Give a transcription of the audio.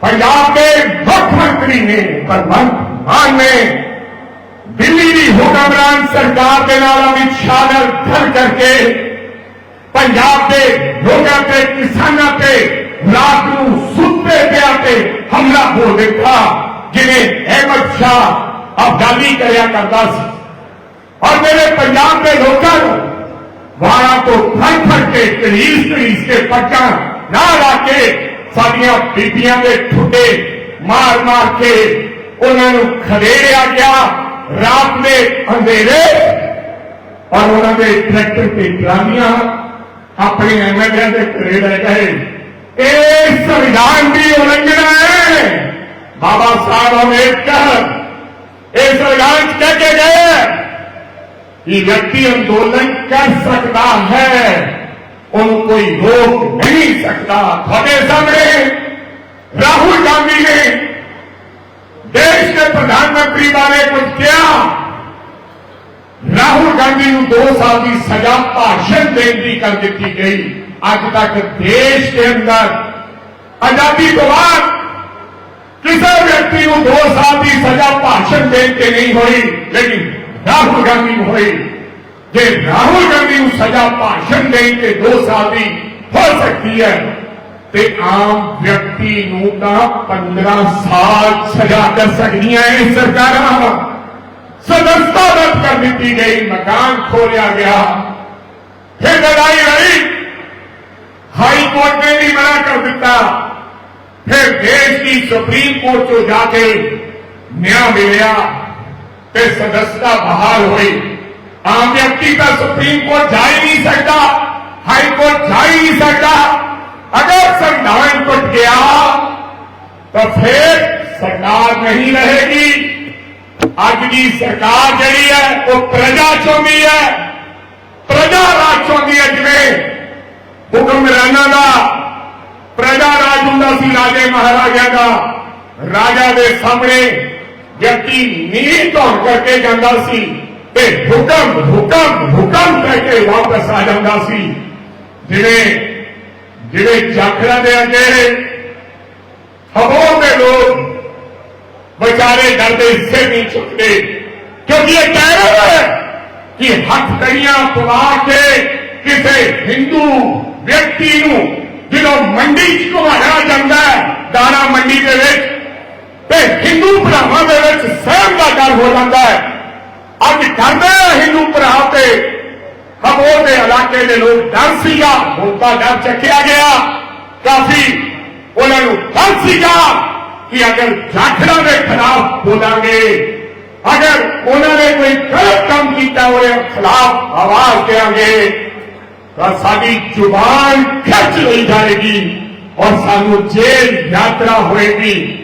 پنجاب کے مکھ منتری نے پرمنت مان نے دلی کی حکمران سرکار کے نال امت شاہ نال گھر کر کے پنجاب کے لوگوں کے کسانوں کے رات کو ستے پیا کے حملہ ہو دیکھا، جنہیں احمد شاہ افغانی کریا کرتا سی۔ اور میرے پنجاب کے لوگوں وہاں کو پھر پھر کے کریس کریس کے پٹا نہ لا ਸਾਡੀਆਂ ਬੀਬੀਆਂ ਦੇ ਠੁੱਡੇ ਮਾਰ ਮਾਰ ਕੇ ਉਹਨਾਂ ਨੂੰ ਖਦੇੜਿਆ ਗਿਆ ਰਾਤ ਦੇ ਅੰਧੇਰੇ ਔਰ ਉਹਨਾਂ ਦੇ ਟਰੈਕਟਰ ਤੇ ਟਰਾਲੀਆਂ ਆਪਣੇ ਐਮਐਲਏ ਦੇ ਘਰੇ ਲੈ ਗਏ ਇਹ ਸੰਵਿਧਾਨ ਦੀ ਉਲੰਘਣਾ ਹੈ ਬਾਬਾ ਸਾਹਿਬ ਅੰਬੇਡਕਰ ਇਹ ਸੰਵਿਧਾਨ 'ਚ ਕਹਿ ਕੇ ਗਏ कि व्यक्ति अंदोलन कर सकता है उन कोई रोक नहीं نہیں سکتا۔ تھوڑے سامنے راہل گاندھی نے دیش کے پردھان منتری بارے کچھ کیا۔ راہل گاندھی نے دو سال کی سزا بھاشن دین کر دیتی گئی۔ اج تک دیش کے اندر آزادی تو بعد کسی ویکتی دو سال کی سزا بھاشن دین کے نہیں ہوئی، لیکن راہل گاندھی ہوئی۔ جی راہل گاندھی سزا بھاشن دین کے دو سال کی ਹੋ ਸਕਦੀ ਹੈ। ਤੇ ਆਮ ਵਿਅਕਤੀ ਨੂੰ ਤਾਂ 15 ਸਾਲ ਸਜ਼ਾ ਕਰ ਸਕਦੀਆਂ ਇਹ ਸਰਕਾਰਾਂ ਸਦਸਤਾ ਰੱਦ ਕਰ ਦਿੱਤੀ ਗਈ, ਮਕਾਨ ਖੋਲਿਆ ਗਿਆ। ਫਿਰ ਲੜਾਈ ਹੋਈ ਹਾਈ ਕੋਰਟ ਨੇ ਵੀ ਮਨਾ ਕਰ ਦਿੱਤਾ। ਫਿਰ ਦੇਸ਼ ਦੀ ਸੁਪਰੀਮ ਕੋਰਟ ਤੋਂ ਜਾ ਕੇ ਨਿਆਂ ਮਿਲਿਆ ਤੇ ਸਦਸਤਾ ਬਹਾਲ ਹੋਈ। ਆਮ ਵਿਅਕਤੀ ਤਾਂ ਸੁਪਰੀਮ ਕੋਰਟ ਜਾ ਹੀ ਨਹੀਂ ਸਕਦਾ। ہائی کورٹ جائی نہیں سکتا اگر سویدھان کٹ گیا تو پھر سرکار نہیں رہے گی۔ آج بھی سرکار جڑی ہے، وہ پرجا ہے۔ پرجا راج چاہیے حکم رہنا کا پرجا راج ہوں راجے مہاراجہ کا راجا کے سامنے وقتی نیت کر کے جاندہ سی حکم حکم حکم کر کے واپس آ جا سی۔ ਜਿਵੇਂ ਜਿਹੜੇ ਜਾਖਰਾਂ ਦੇ ਅੱਗੇ ਹਬੋਰ ਦੇ ਲੋਕ ਵਿਚਾਰੇ ਡਰਦੇ ਸਿਰ ਨਹੀਂ ਚੁੱਕਦੇ ਕਿਉਂਕਿ ਇਹ ਕਹਿ ਰਹੇ ਹੈ ਕਿ ਹੱਥ ਕੜੀਆਂ ਪਵਾ ਕੇ ਕਿਸੇ ਹਿੰਦੂ ਵਿਅਕਤੀ ਨੂੰ ਜਦੋਂ ਮੰਡੀ 'ਚ ਘੁਮਾਇਆ ਜਾਂਦਾ ਹੈ, ਦਾਣਾ ਮੰਡੀ ਦੇ ਵਿੱਚ, ਤੇ ਹਿੰਦੂ ਭਰਾਵਾਂ ਦੇ ਵਿੱਚ ਸਹਿਮ ਦਾ ਡਰ ਹੋ ਜਾਂਦਾ ਹੈ। ਅੱਜ ਡਰਦੇ ਆ ਹਿੰਦੂ ਭਰਾ ਤੇ। ਖਬੋਰ ਦੇ ਇਲਾਕੇ ਦੇ ਲੋਕ ਡਰ ਸੀਗਾ। ਹੁਣ ਤਾਂ ਡਰ ਚੱਕਿਆ ਗਿਆ। ਕਾਫੀ ਉਹਨਾਂ ਨੂੰ ਡਰ ਸੀਗਾ ਕਿ ਅਗਰ ਜਾਖੜਾਂ ਦੇ ਖਿਲਾਫ ਬੋਲਾਂਗੇ, ਅਗਰ ਉਹਨਾਂ ਨੇ ਕੋਈ ਗਲਤ ਕੰਮ ਕੀਤਾ, ਉਹਦੇ ਖਿਲਾਫ ਆਵਾਜ਼ ਦੇਾਂਗੇ ਤਾਂ ਸਾਡੀ ਜ਼ੁਬਾਨ ਖਿੱਚ ਲਈ ਜਾਏਗੀ ਔਰ ਸਾਨੂੰ ਜੇਲ੍ਹ ਯਾਤਰਾ ਹੋਏਗੀ।